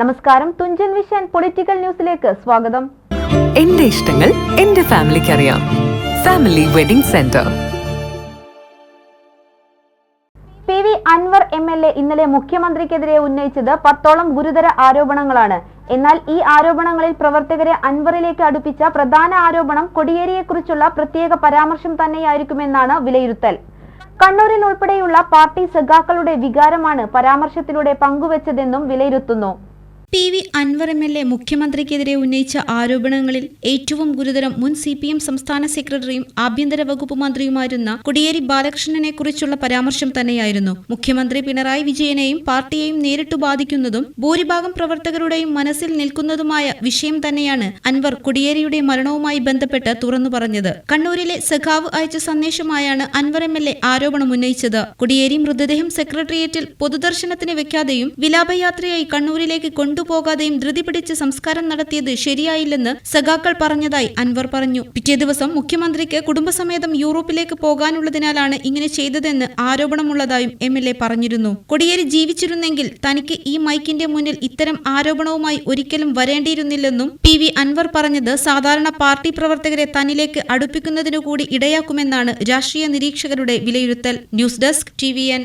നമസ്കാരം. Thunchan vision political ന്യൂസിലേക്ക് സ്വാഗതം. എന്റെ ഇഷ്ടങ്ങൾ എന്റെ ഫാമിലിക്ക് അറിയാം. Family wedding centre. P V Anvar M L A ഇന്നലെ മുഖ്യമന്ത്രിക്കെതിരെ ഉന്നയിച്ചത് പത്തോളം ഗുരുതര ആരോപണങ്ങളാണ്. എന്നാൽ ഈ ആരോപണങ്ങളിൽ പ്രവർത്തകരെ അൻവറിലേക്ക് അടുപ്പിച്ച പ്രധാന ആരോപണം കൊടിയേരിയെക്കുറിച്ചുള്ള പ്രത്യേക പരാമർശം തന്നെയായിരിക്കുമെന്നാണ് വിലയിരുത്തൽ. കണ്ണൂരിൽ ഉൾപ്പെടെയുള്ള പാർട്ടി സഖാക്കളുടെ വികാരമാണ് പരാമർശത്തിലൂടെ പങ്കുവച്ചതെന്നും വിലയിരുത്തുന്നു. P V Anvar M L A മുഖ്യമന്ത്രിക്കെതിരെ ഉന്നയിച്ച ആരോപണങ്ങളിൽ ഏറ്റവും ഗുരുതരം മുൻ സി പി എം സംസ്ഥാന സെക്രട്ടറിയും ആഭ്യന്തര വകുപ്പ് മന്ത്രിയുമായിരുന്ന കൊടിയേരി ബാലകൃഷ്ണനെ കുറിച്ചുള്ള പരാമർശം തന്നെയായിരുന്നു. മുഖ്യമന്ത്രി പിണറായി വിജയനെയും പാർട്ടിയെയും നേരിട്ടു ബാധിക്കുന്നതും ഭൂരിഭാഗം പ്രവർത്തകരുടെയും മനസ്സിൽ നിൽക്കുന്നതുമായ വിഷയം തന്നെയാണ് അൻവർ കൊടിയേരിയുടെ മരണവുമായി ബന്ധപ്പെട്ട് തുറന്നു പറഞ്ഞത്. കണ്ണൂരിലെ സഖാവ് അയച്ച സന്ദേശമായാണ് അൻവർ എം എൽ എ ആരോപണം ഉന്നയിച്ചത്. കൊടിയേരി മൃതദേഹം സെക്രട്ടേറിയറ്റിൽ പൊതുദർശനത്തിന് വെക്കാതെയും വിലാപയാത്രയായി കണ്ണൂരിലേക്ക് കൊണ്ടുപോകാതെയും ധൃതി പിടിച്ച് സംസ്കാരം നടത്തിയത് ശരിയായില്ലെന്ന് സഖാക്കൾ പറഞ്ഞതായി അൻവർ പറഞ്ഞു. പിറ്റേ ദിവസം മുഖ്യമന്ത്രിക്ക് കുടുംബസമേതം യൂറോപ്പിലേക്ക് പോകാനുള്ളതിനാലാണ് ഇങ്ങനെ ചെയ്തതെന്ന് ആരോപണമുള്ളതായും എം എൽ എ പറഞ്ഞിരുന്നു. കൊടിയേരി ജീവിച്ചിരുന്നെങ്കിൽ തനിക്ക് ഈ മൈക്കിന്റെ മുന്നിൽ ഇത്തരം ആരോപണവുമായി ഒരിക്കലും വരേണ്ടിയിരുന്നില്ലെന്നും പി വി അൻവർ പറഞ്ഞത് സാധാരണ പാർട്ടി പ്രവർത്തകരെ തന്നിലേക്ക് അടുപ്പിക്കുന്നതിനു കൂടി ഇടയാക്കുമെന്നാണ് രാഷ്ട്രീയ നിരീക്ഷകരുടെ വിലയിരുത്തൽ. News desk T V N.